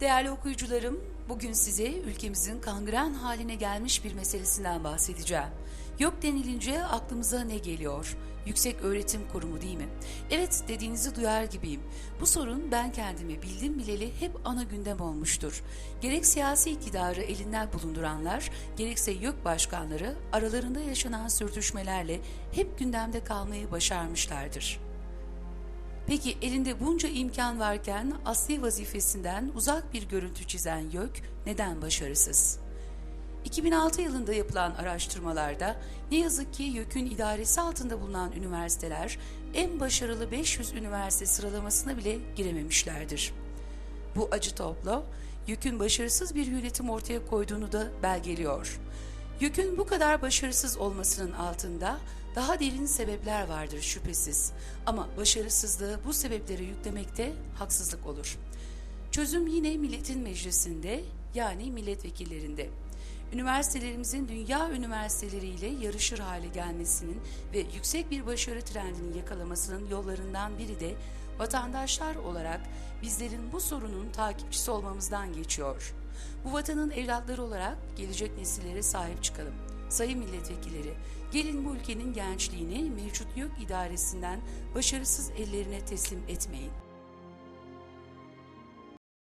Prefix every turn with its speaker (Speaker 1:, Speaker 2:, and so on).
Speaker 1: Değerli okuyucularım, bugün size ülkemizin kangren haline gelmiş bir meselesinden bahsedeceğim. Yok denilince aklımıza ne geliyor? Yüksek Öğretim Kurumu değil mi? Evet dediğinizi duyar gibiyim. Bu sorun ben kendimi bildim bileli hep ana gündem olmuştur. Gerek siyasi iktidarı elinden bulunduranlar, gerekse YÖK başkanları aralarında yaşanan sürtüşmelerle hep gündemde kalmayı başarmışlardır. Peki elinde bunca imkan varken asli vazifesinden uzak bir görüntü çizen YÖK neden başarısız? 2006 yılında yapılan araştırmalarda ne yazık ki YÖK'ün idaresi altında bulunan üniversiteler en başarılı 500 üniversite sıralamasına bile girememişlerdir. Bu acı tablo YÖK'ün başarısız bir yönetim ortaya koyduğunu da belgeliyor. YÖK'ün bu kadar başarısız olmasının altında daha derin sebepler vardır şüphesiz. Ama başarısızlığı bu sebeplere yüklemekte haksızlık olur. Çözüm yine milletin meclisinde yani milletvekillerinde. Üniversitelerimizin dünya üniversiteleriyle yarışır hale gelmesinin ve yüksek bir başarı trendini yakalamasının yollarından biri de vatandaşlar olarak bizlerin bu sorunun takipçisi olmamızdan geçiyor. Bu vatanın evlatları olarak gelecek nesillere sahip çıkalım. Sayın milletvekilleri, gelin bu ülkenin gençliğini mevcut yok idaresinden başarısız ellerine teslim etmeyin.